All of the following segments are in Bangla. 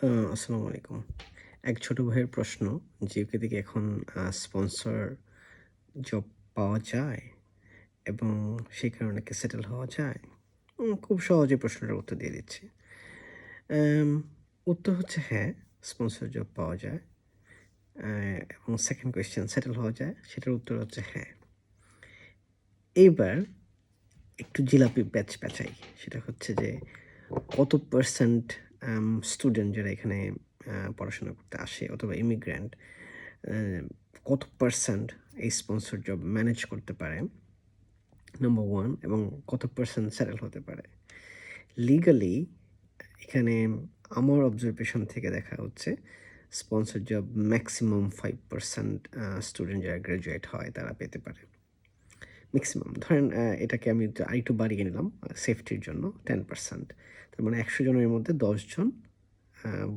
আসসালামু আলাইকুম। এক ছোট ভাইয়ের প্রশ্ন যে ওকে থেকে এখন স্পন্সর জব পাওয়া যায় এবং সেই কারণে কি সেটেল হওয়া যায়? খুব সহজে প্রশ্নটার উত্তর দিয়ে দিচ্ছি। উত্তর হচ্ছে হ্যাঁ, স্পন্সর জব পাওয়া যায়। এবং সেকেন্ড কোয়েশ্চেন সেটেল হওয়া যায়? সেটার উত্তর হচ্ছে হ্যাঁ। এইবার একটু জিলাপি ব্যাচ প্যাচাই। সেটা হচ্ছে যে কত পারসেন্ট স্টুডেন্ট যারা এখানে পড়াশোনা করতে আসে অথবা ইমিগ্র্যান্ট কত পার্সেন্ট এই স্পন্সর জব ম্যানেজ করতে পারে? নাম্বার ওয়ান এবং কত পার্সেন্ট সেটেল হতে পারে? লিগালি এখানে আমার অবজারভেশন থেকে দেখা হচ্ছে sponsor job maximum five percent student যারা গ্র্যাজুয়েট হয়, তারা পেতে পারে। মেক্সিমাম ধরেন এটাকে আমি আরেকটু বাড়িয়ে নিলাম সেফটির জন্য 10% তার মানে ১০০ জনের মধ্যে দশজন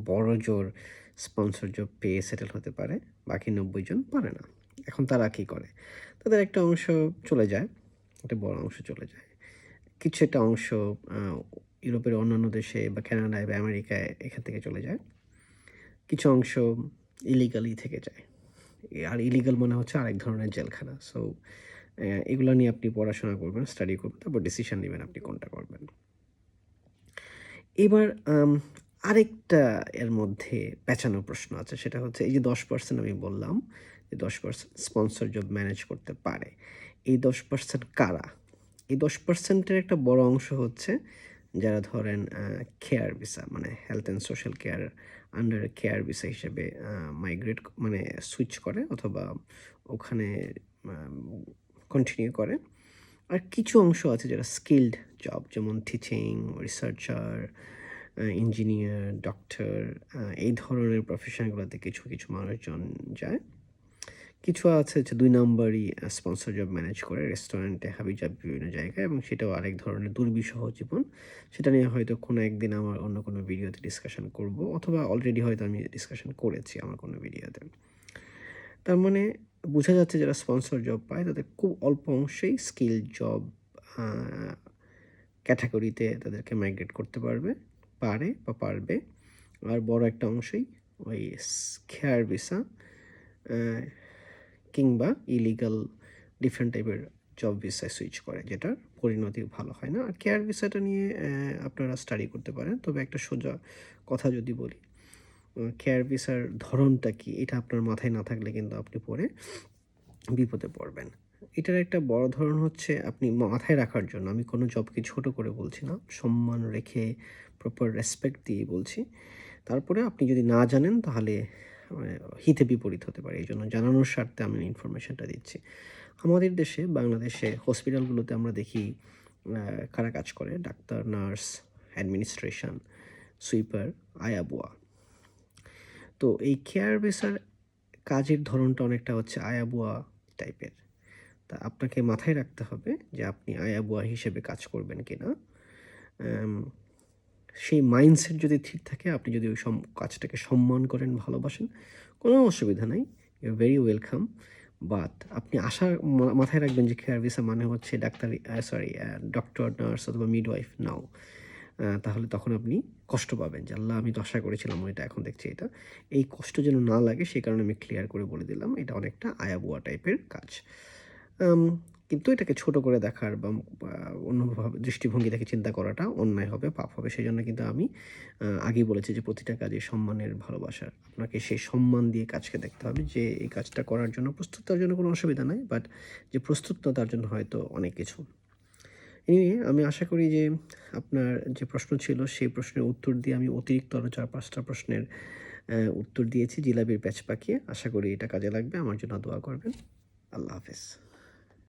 বড় জোর স্পন্সর জব পেয়ে সেটেল হতে পারে। বাকি ৯০ জন পারে না। এখন তারা কি করে? তাদের একটা অংশ চলে যায়। একটা বড় অংশ চলে যায়। কিছু একটা অংশ ইউরোপের অন্যান্য দেশে বা কানাডায় বা আমেরিকায় এখান থেকে চলে যায়। কিছু অংশ ইলিগালি থেকে যায়। আর ইলিগাল মানে হচ্ছে আরেক ধরনের জেলখানা। সো এগুলা নিয়ে আপনি পড়াশোনা করবেন, স্টাডি করবেন, তারপর ডিসিশন নেবেন আপনি কোনটা করবেন। এবার আরেকটা এর মধ্যে পেঁচানো প্রশ্ন আছে। সেটা হচ্ছে এই যে 10% আমি বললাম, যে 10% স্পন্সর জব ম্যানেজ করতে পারে। এই 10% কারা? এই দশ পার্সেন্টের একটা বড় অংশ হচ্ছে যারা ধরেন কেয়ার ভিসা মানে health and social care under care visa হিসেবে মাইগ্রেট মানে সুইচ করে অথবা ওখানে কন্টিনিউ করে। আর কিছু অংশ আছে যারা স্কিল্ড জব যেমন টিচিং, রিসার্চার, ইঞ্জিনিয়ার, ডক্টর এই ধরনের প্রফেশনগুলোতে কিছু, কিছু মানুষজন যায়। কিছু আছে যে ২ নাম্বারই স্পন্সর জব ম্যানেজ করে রেস্টুরেন্টে, হাবি হাবিজাবি বিভিন্ন জায়গায় এবং সেটাও আরেক ধরনের দুর্বিষহ জীবন। সেটা নিয়ে হয়তো কোনো একদিন আমার অন্য কোনো ভিডিওতে ডিসকাশন করব অথবা অলরেডি হয়তো আমি ডিসকাশন করেছি আমার কোনো ভিডিওতে। তার মানে বোঝা যাচ্ছে যারা স্পন্সর জব পায় তাদের খুব অল্প অংশেই স্কিল জব ক্যাটাগরিতে তাদেরকে মাইগ্রেট করতে পারবে পারে বা পারবে। আর বড় একটা অংশই ওই স কেয়ার ভিসা কিংবা ইলিগাল ডিফারেন্ট টাইপের জব ভিসায় সুইচ করে যেটার পরিণতি ভালো হয় না। আর কেয়ার ভিসাটা নিয়ে আপনারা স্টাডি করতে পারেন। তবে একটা সোজা কথা যদি বলি, কেয়ার ভিসার ধরনটা কি? এটা আপনার মাথায় না থাকলে কিন্তু আপনি পরে বিপদে পড়বেন। এটার একটা বড় ধরন হচ্ছে আপনি মাথায় রাখার জন্য আমি কোনো জবকে ছোট করে বলছি না। সম্মান রেখে প্রপার রেসপেক্ট দিয়ে বলছি। তারপরে আপনি যদি না জানেন তাহলে মানে হিতে বিপরীত হতে পারে। এই জন্য জানানোর স্বার্থে আমি ইনফরমেশনটা দিচ্ছি। আমাদের দেশে বাংলাদেশে হসপিটালগুলোতে আমরা দেখি কারা কাজ করে? ডাক্তার, নার্স, অ্যাডমিনিস্ট্রেশন, সুইপার, আয়া বুয়া। তো এই কেয়ার বেসার কাজের ধরনটা অনেকটা হচ্ছে আয়াবুয়া টাইপের। তা আপনাকে মাথায় রাখতে হবে যে আপনি আয়াবুয়া হিসেবে কাজ করবেন কি না সেই মাইন্ডসেট যদি ঠিক থাকে, আপনি যদি ওই কাজটাকে সম্মান করেন, ভালোবাসেন, কোনো অসুবিধা নাই। You very welcome. বাট আপনি আশা মাথায় রাখবেন যে কেয়ার ভিসা মানে হচ্ছে ডাক্তারি সরি ডক্টর, নার্স অথবা মিডওয়াইফ নাও। তাহলে তখন আপনি কষ্ট পাবেন যে আল্লাহ আমি আশা করেছিলাম এটা এখন দেখছি এটা। এই কষ্ট যেন না লাগে সে কারণে আমি ক্লিয়ার করে বলে দিলাম। এটা অনেকটা আয়া বুয়া টাইপের কাজ। কিন্তু এটাকে ছোট করে দেখার বা অন্যভাবে দৃষ্টিভঙ্গি থেকে চিন্তা করাটা অন্যায় হবে, পাপ হবে। সেজন্য কিন্তু আমি আগেই বলেছি যে প্রতিটা কাজে সম্মানের, ভালোবাসার। আপনাকে সেই সম্মান দিয়ে কাজকে দেখতে হবে যে এই কাজটা করার জন্য প্রস্তুত তার জন্য কোনো অসুবিধা নাই। বাট যে প্রস্তুত তার জন্য হয়তো অনেক কিছু। এনিওয়ে আমি আশা করি যে আপনার যে প্রশ্ন ছিল, সেই প্রশ্নের উত্তর দিয়ে আমি অতিরিক্ত আরও চার, পাঁচটা প্রশ্নের উত্তর দিয়েছি জিলাপির প্যাচ পাকিয়ে। আশা করি এটা কাজে লাগবে। আমার জন্য দোয়া করবেন। আল্লাহ হাফেজ।